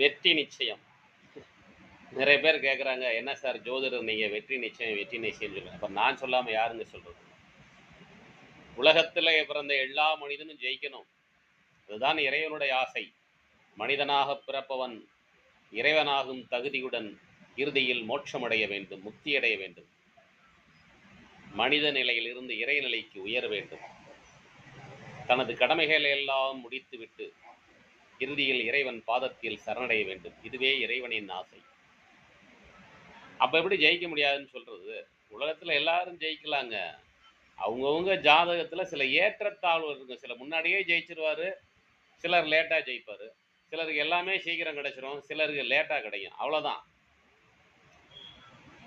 வெற்றி நிச்சயம். நிறைய பேர் கேட்குறாங்க என்ன சார் ஜோதிடர் நீங்கள் வெற்றி நிச்சயம் வெற்றி நிச்சயம் சொல்லுங்கள் அப்போ நான் சொல்லாமல் யாருங்க சொல்கிறது உலகத்தில் பிறந்த எல்லா மனிதனும் ஜெயிக்கணும். அதுதான் இறைவனுடைய ஆசை. மனிதனாக பிறப்பவன் இறைவனாகும் தகுதியுடன் இறுதியில் மோட்சமடைய வேண்டும் முக்தியடைய வேண்டும். மனித நிலையிலிருந்து இறைநிலைக்கு உயர வேண்டும். தனது கடமைகளை எல்லாம் முடித்துவிட்டு இறுதியில் இறைவன் பாதத்தில் சரணடைய வேண்டும். இதுவே இறைவனின் ஆசை. அப்போ எப்படி ஜெயிக்க முடியாதுன்னு சொல்கிறது உலகத்தில் எல்லாரும் ஜெயிக்கலாங்க. அவங்கவுங்க ஜாதகத்தில் சில ஏற்றத்தாழ்வு இருக்கும் சில முன்னாடியே ஜெயிச்சிருவார் சிலர் லேட்டாக ஜெயிப்பார். சிலருக்கு எல்லாமே சீக்கிரம் கிடைச்சிரும் சிலருக்கு லேட்டாக கிடைக்கும். அவ்வளோதான்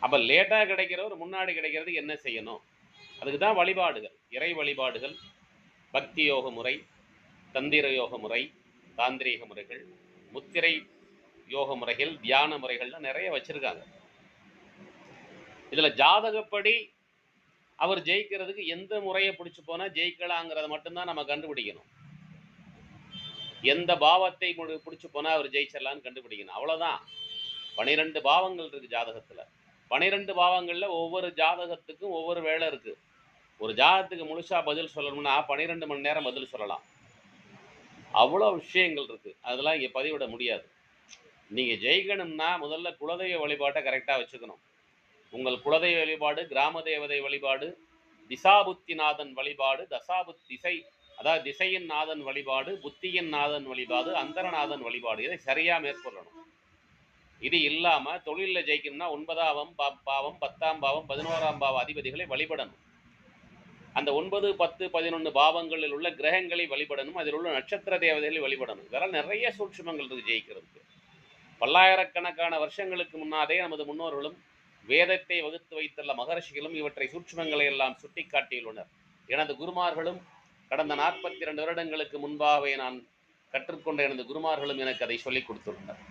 அப்போ லேட்டாக கிடைக்கிறவர் முன்னாடி கிடைக்கிறதுக்கு என்ன செய்யணும்? அதுக்கு தான் வழிபாடுகள். இறை வழிபாடுகள் பக்தி யோக முறை தந்திர யோக முறை தாந்திரீக முறைகள் முத்திரை யோக முறைகள் தியான முறைகள்லாம் நிறைய வச்சிருக்காங்க. இதுல ஜாதகப்படி அவர் ஜெயிக்கிறதுக்கு எந்த முறையை பிடிச்சி போனா ஜெயிக்கலாங்கிறத மட்டும்தான் நம்ம கண்டுபிடிக்கணும். எந்த பாவத்தை பிடிச்சி போனால் போனா அவர் ஜெயிச்சிடலான்னு கண்டுபிடிக்கணும். அவ்வளவுதான். பனிரெண்டு பாவங்கள் இருக்கு ஜாதகத்துல. பனிரெண்டு பாவங்கள்ல ஒவ்வொரு ஜாதகத்துக்கும் ஒவ்வொரு வேலை இருக்கு. ஒரு ஜாதகத்துக்கு முழுசா பதில் சொல்லணும்னா பனிரெண்டு மணி நேரம் பதில் சொல்லலாம். அவ்வளோ விஷயங்கள் இருக்குது அதெல்லாம் இங்கே பதிவிட முடியாது. நீங்கள் ஜெயிக்கணும்னா முதல்ல குலதெய்வ வழிபாட்டை கரெக்டாக வச்சுக்கணும். உங்கள் குலதெய்வ வழிபாடு கிராம தேவதை வழிபாடு திசாபுத்திநாதன் வழிபாடு தசாபுத் திசை அதாவது திசையின் நாதன் வழிபாடு புத்தியின் நாதன் வழிபாடு அந்தரநாதன் வழிபாடு. இதை சரியாக மேற்கொள்ளணும். இது இல்லாமல் தொழிலில் ஜெயிக்கணும்னா ஒன்பதாம் பாவம் பத்தாம் பாவம் பதினோராம் பாவ அதிபதிகளை வழிபடணும். அந்த ஒன்பது பத்து பதினொன்று பாவங்களில் உள்ள கிரகங்களை வழிபடணும் அதில் உள்ள நட்சத்திர தேவதைகளை வழிபடணும். இதெல்லாம் நிறைய சூட்சுமங்கள் இருக்குது ஜெயிக்கிறதுக்கு. பல்லாயிரக்கணக்கான வருஷங்களுக்கு முன்னாதே நமது முன்னோர்களும் வேதத்தை வகுத்து வைத்துள்ள மகர்ஷிகளும் இவற்றை சூட்சுமங்களை எல்லாம் சுட்டிக்காட்டியுள்ளனர். எனது குருமார்களும் கடந்த நாற்பத்தி இரண்டு வருடங்களுக்கு முன்பாகவே நான் கற்றுக்கொண்ட எனது குருமார்களும் எனக்கு அதை சொல்லிக் கொடுத்துள்ளனர்.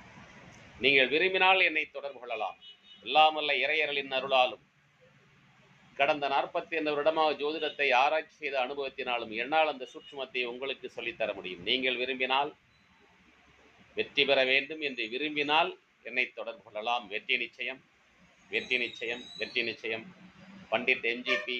நீங்கள் விரும்பினால் என்னை தொடர்பு கொள்ளலாம். இல்லாமல்ல இறையர்களின் அருளாலும் கடந்த நாற்பத்தி ஐந்து வருடமாக ஜோதிடத்தை ஆராய்ச்சி செய்த அனுபவத்தினாலும் என்னால் அந்த சூட்சுமத்தை உங்களுக்கு சொல்லித்தர முடியும். நீங்கள் விரும்பினால் வெற்றி பெற வேண்டும் என்று விரும்பினால் என்னை தொடர்பு கொள்ளலாம். வெற்றி நிச்சயம் வெற்றி நிச்சயம் வெற்றி நிச்சயம். பண்டிட் எம்ஜிபி